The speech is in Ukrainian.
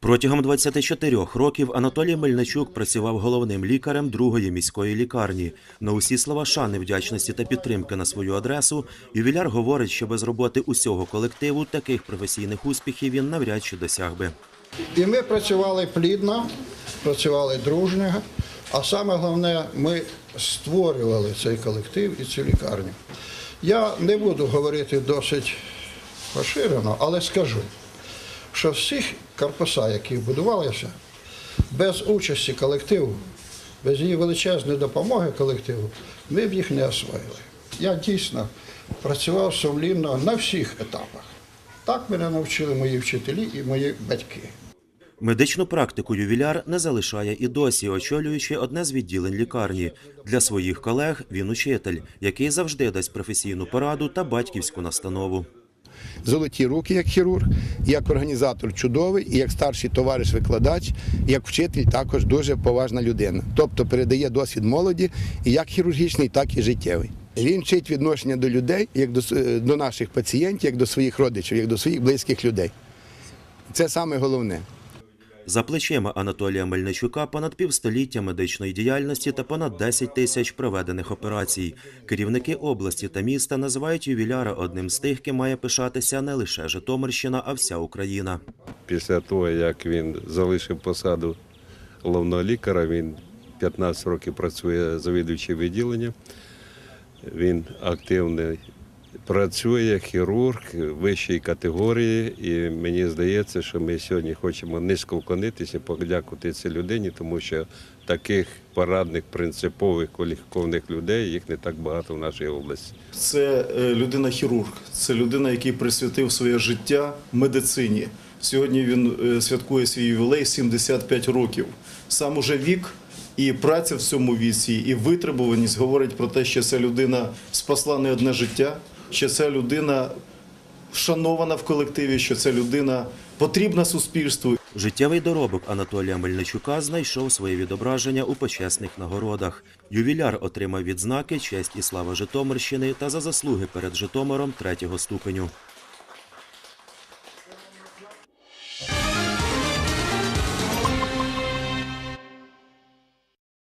Протягом 24 років Анатолій Мельничук працював головним лікарем другої міської лікарні. На усі слова шани, вдячності та підтримки на свою адресу ювіляр говорить, що без роботи усього колективу таких професійних успіхів він навряд чи досяг би. І ми працювали плідно, працювали дружньо, а саме головне, ми створювали цей колектив і цю лікарню. Я не буду говорити досить поширено, але скажу, що всіх корпуса, які будувалися, без участі колективу, без її величезної допомоги колективу, ми б їх не освоїли. Я дійсно працював сумлінно на всіх етапах. Так мене навчили мої вчителі і мої батьки. Медичну практику ювіляр не залишає і досі, очолюючи одне з відділень лікарні. Для своїх колег він учитель, який завжди дасть професійну пораду та батьківську настанову. Золоті руки як хірург, як організатор чудовий, і як старший товариш-викладач, як вчитель також дуже поважна людина. Тобто передає досвід молоді і як хірургічний, так і життєвий. Він вчить відношення до людей, як до, до наших пацієнтів, як до своїх родичів, як до своїх близьких людей. Це саме головне. За плечима Анатолія Мельничука понад півстоліття медичної діяльності та понад 10 тисяч проведених операцій. Керівники області та міста називають ювіляра одним з тих, ким має пишатися не лише Житомирщина, а вся Україна. Після того, як він залишив посаду головного лікаря, він 15 років працює завідуючим відділенням. Він активний працює, хірург вищої категорії, і мені здається, що ми сьогодні хочемо низько вклонитися подякувати цій людині, тому що таких порадних, принципових, кваліфікованих людей їх не так багато в нашій області. Це е, людина-хірург, це людина, який присвятив своє життя медицині. Сьогодні він е, святкує свій ювілей 75 років. Сам уже вік і праця в цьому віці, і витребуваність говорить про те, що ця людина спасла не одне життя, що ця людина вшанована в колективі, що ця людина потрібна суспільству Життєвий доробок Анатолія Мельничука знайшов своє відображення у почесних нагородах. Ювіляр отримав відзнаки честь і слава Житомирщини та за заслуги перед Житомиром третього ступеню.